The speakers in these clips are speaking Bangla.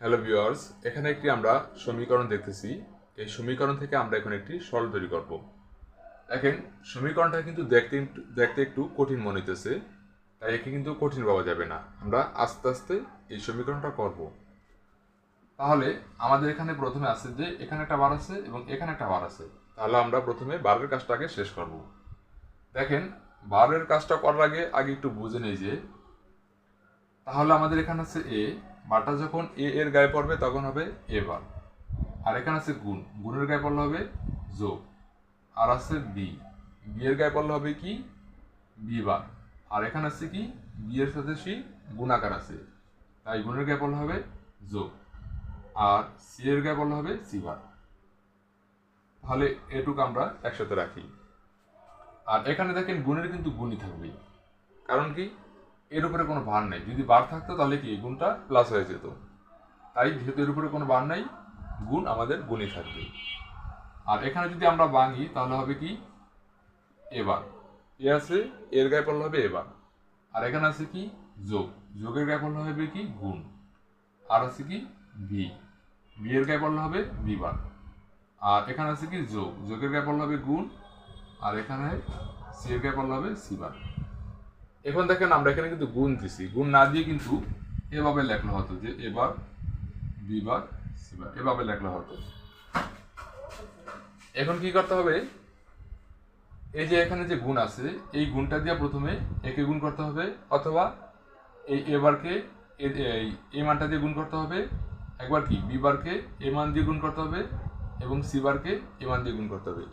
হ্যালো ভিউয়ার্স, এখানে একটি আমরা সমীকরণ দেখতেছি। এই সমীকরণ থেকে আমরা এখন একটি সরল তৈরি করব। দেখেন, সমীকরণটা কিন্তু দেখতে দেখতে একটু কঠিন মনে হইতেছে, তাই একে কিন্তু কঠিন পাওয়া যাবে না। আমরা আস্তে আস্তে এই সমীকরণটা করব। তাহলে আমাদের এখানে প্রথমে আছে যে, এখানে একটা বার আছে এবং এখানে একটা বার আছে। তাহলে আমরা প্রথমে বারের কাজটাকে শেষ করব। দেখেন, বারের কাজটা করার আগে আগে একটু বুঝে নেই যে, তাহলে আমাদের এখানে আছে এ বারটা যখন এ এর গায়ে পড়বে, তখন হবে এ বার। আর এখানে আছে গুণ। গুণের গায়ে পড়লে হবে যোগ। আর আছে বি। বি এর গায়ে পড়লে হবে কি? বি বার। আর এখানে আছে কি? বি এর সাথে সি গুণাকার আছে। তাই গুণের গায়ে পড়লে হবে যোগ। আর সি এর গায়ে পড়লে হবে সি বার। তাহলে এটুকু আমরা একসাথে রাখি। আর এখানে দেখেন গুণের কিন্তু গুণই থাকবে কারণ কি? এর উপরে কোনো ভার নেই। যদি বার থাকতো তাহলে কি গুণটা প্লাস হয়ে যেত? তাই যেহেতু এর উপরে কোনো বার নেই, গুণ আমাদের গুণই থাকবে। আর এখানে যদি আমরা ভাঙি, তাহলে হবে কি? এবার এ আছে, এর গায়ে পড়লে হবে এবার আর এখানে আছে কি? যোগ। যোগের গায়ে পড়লে হবে কি? গুণ। আর আছে কি? ভি এর গায়ে পড়লে হবে ভি বার। আর এখানে আছে কি? যোগ। যোগের গায়ে পড়লে হবে গুণ। আর এখানে সি এর গায়ে পড়লে হবে সি বার। এখন দেখেন আমরা এখানে কিন্তু গুণ দিছি। গুণ না দিয়ে কিন্তু এভাবে লেখা হতো যে এবার বিবার সিবার এভাবে লেখা হতো। এখন কি করতে হবে? এই যে এখানে যে গুণ আছে, এই গুণটা দিয়ে প্রথমে একে গুণ করতে হবে অথবা এই এবারকে এই মানটা দিয়ে গুণ করতে হবে। একবার কি? বিবারকে এ মান দিয়ে গুণ করতে হবে এবং সিবারকে এ মান দিয়ে গুণ করতে হবে।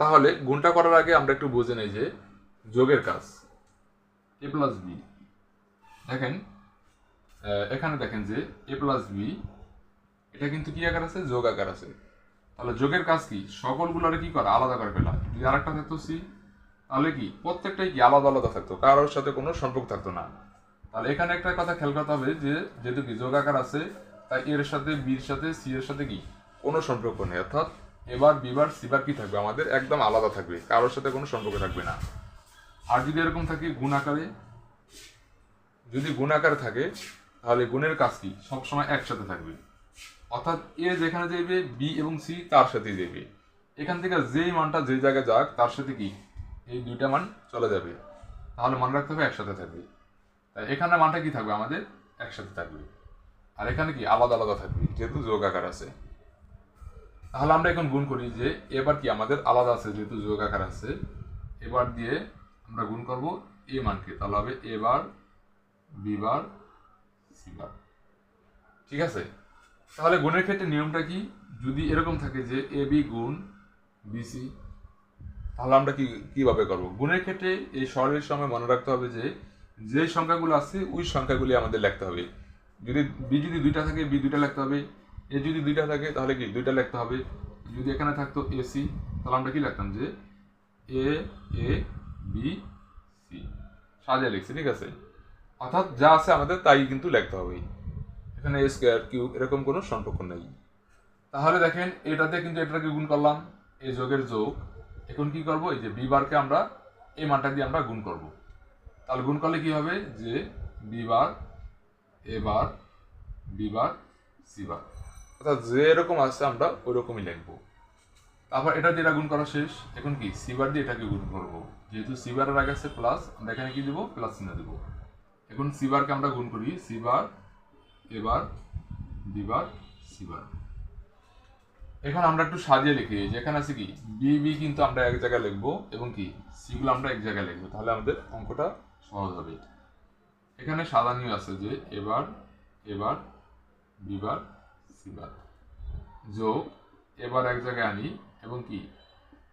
তাহলে গুণটা করার আগে আমরা একটু বুঝে নেই যে যোগের কাজ। A plus B. দেখেন এখানে দেখেন যে এ প্লাস বি এটা কিন্তু কি আকার আছে? যোগ আকার আছে। তাহলে যোগের কাজ কি? সকলগুলোরে কি করে? আলাদা করে ফেলা। যদি আরেকটা থাকতো সি। তাহলে কি? প্রত্যেকটাই কি আলাদা আলাদা থাকতো? কারোর সাথে কোনো সম্পর্ক থাকতো না। তাহলে এখানে একটা কথা খেয়াল করতে হবে যে যেহেতু কি যোগ আকার আছে তাই এর সাথে বির সাথে সি এর সাথে কি? কোনো সম্পর্ক নেই। অর্থাৎ এবার বিবার সিবার কি থাকবে? আমাদের একদম আলাদা থাকবে। কারোর সাথে কোনো সম্পর্ক থাকবে না। আর যদি এরকম থাকে গুণ আকারে, যদি গুণ আকারে থাকে, তাহলে গুণের কাজ কি? সবসময় একসাথে থাকবে। অর্থাৎ এ যেখানে যাবে বি এবং সি তার সাথে যাবে এখান থেকে যেই মানটা যে জায়গায় যাক, তার সাথে কি? এই দুইটা মান চলে যাবে। তাহলে মনে রাখতে হবে একসাথে থাকবে। তাই এখানে মানটা কি থাকবে? আমাদের একসাথে থাকবে। আর এখানে কি? আলাদা আলাদা থাকবে, যেহেতু যোগ আকার আছে। তাহলে আমরা এখন গুণ করি যে, এবার কি আমাদের আলাদা আছে, যেহেতু যোগ আকার আছে, এবার দিয়ে আমরা গুণ করব এ মানকে। তাহলে হবে এবার বিবার সিবার ঠিক আছে? তাহলে গুণের ক্ষেত্রে নিয়মটা কি? যদি এরকম থাকে যে এ, বি গুণ বিসি তাহলে আমরা কি, কীভাবে করব? গুণের ক্ষেত্রে এই সরলের সময় মনে রাখতে হবে যে যে সংখ্যাগুলো আছে, ওই সংখ্যাগুলি আমাদের লিখতে হবে। যদি বি যদি দুইটা থাকে, বি দুইটা লিখতে হবে। এ যদি দুইটা থাকে, তাহলে কি? দুইটা লিখতে হবে। যদি এখানে থাকতো এসি তাহলে আমরা কি লিখতাম যে এ এ বি সি সাজিয়ে লিখছি, ঠিক আছে? অর্থাৎ যা আছে আমাদের তাই কিন্তু লিখতে হবে। এখানে স্কোয়ার কিউব এরকম কোনো সম্পর্ক নেই। তাহলে দেখেন, এটাতে কিন্তু এটাকে গুণ করলাম? এই যোগের যোগ। এখন কি করব? এই যে বি বারকে আমরা এই মানটা দিয়ে আমরা গুণ করব। তাহলে গুণ করলে কি হবে? যে B bar A bar B bar C bar অর্থাৎ যে এরকম আছে আমরা ওই রকমই লিখব। তারপর এটা যেটা গুণ করা শেষ, এখন কি? সি বার দিয়ে এটাকে গুণ করব। যেহেতু সি বারের আগে আছে প্লাস আমরা এখানে কি দেবো? প্লাস চিহ্ন দেবো। এখন সি বারকে আমরা গুণ করি সি বার এবার, বিবার, সিবার। এখন আমরা একটু সাজিয়ে লিখি যেখানে আছে কি? বি বি কিন্তু আমরা এক জায়গায় লিখব এবং কি? সিগুলো আমরা এক জায়গায় লিখব, তাহলে আমাদের অঙ্কটা সহজ হবে। এখানে সাজানিও আছে যে এবার এবার, বিবার, সিবার। যোগ, এবার এক জায়গায় আনি এবং কি?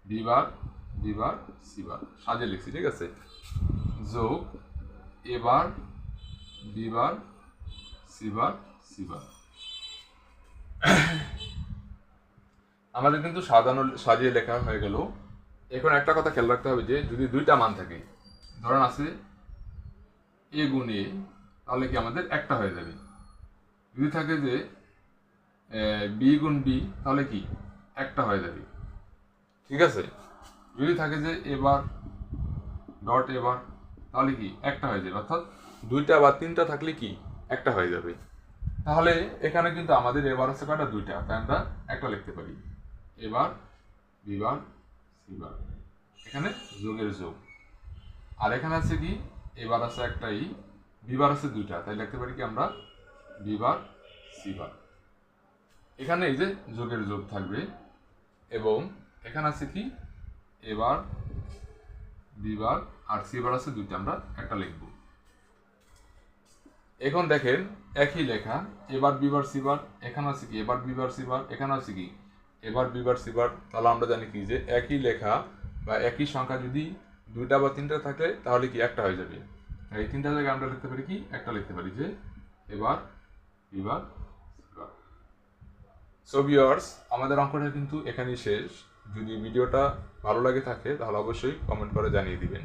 বিবার বিবার সিবার সাজিয়ে লিখছি, ঠিক আছে? যোগ, এবার, বিবার, সিবার সিবার। আমাদের কিন্তু সাজানো, সাজিয়ে লেখা হয়ে গেল। এখন একটা কথা খেয়াল রাখতে হবে যে, যদি দুইটা মান থাকে, ধরেন আছে এ গুণ এ, তাহলে কি আমাদের একটা হয়ে যাবে? যদি থাকে যে বি গুণ বি, তাহলে কি? একটা হয়ে যাবে। ঠিক আছে? যদি থাকে যে এবার ডট এবার তাহলে কি? একটা হয়ে যাবে। অর্থাৎ দুইটা বা তিনটা থাকলে কি? একটা হয়ে যাবে। তাহলে এখানে কিন্তু আমাদের এবার আছে কয়টা? দুইটা। তাই আমরা একটা লিখতে পারি। এবার বিবার সিবার এখানে যোগের যোগ। আর এখানে আছে কি? এবার আছে একটাই বিবার আছে দুইটা। তাই লিখতে পারি কি আমরা? বিবার সিবার এখানে এই যে যোগের যোগ থাকবে এবং এখানে আছে কি? এবার বিবার আর সিবার আছে দুইটা। আমরা একটা লিখব। এখন দেখেন, একই লেখা। এবার বিবার সিবার এখানে আছে কি? এবার বিবার সিবার এখানে আছে কি? এবার বিবার সিবার তাহলে আমরা জানি কি? যে একই লেখা বা একই সংখ্যা যদি দুইটা বা তিনটা থাকে, তাহলে কি একটা হয়ে যাবে? এই তিনটা জায়গায় আমরা লিখতে পারি কি? একটা লিখতে পারি যে এবার বিবার সিবার সো ভিউয়ার্স আমাদের অঙ্কটা কিন্তু এখানেই শেষ। যদি ভিডিওটা ভালো লাগে থাকে তাহলে অবশ্যই কমেন্ট করে জানিয়ে দিবেন।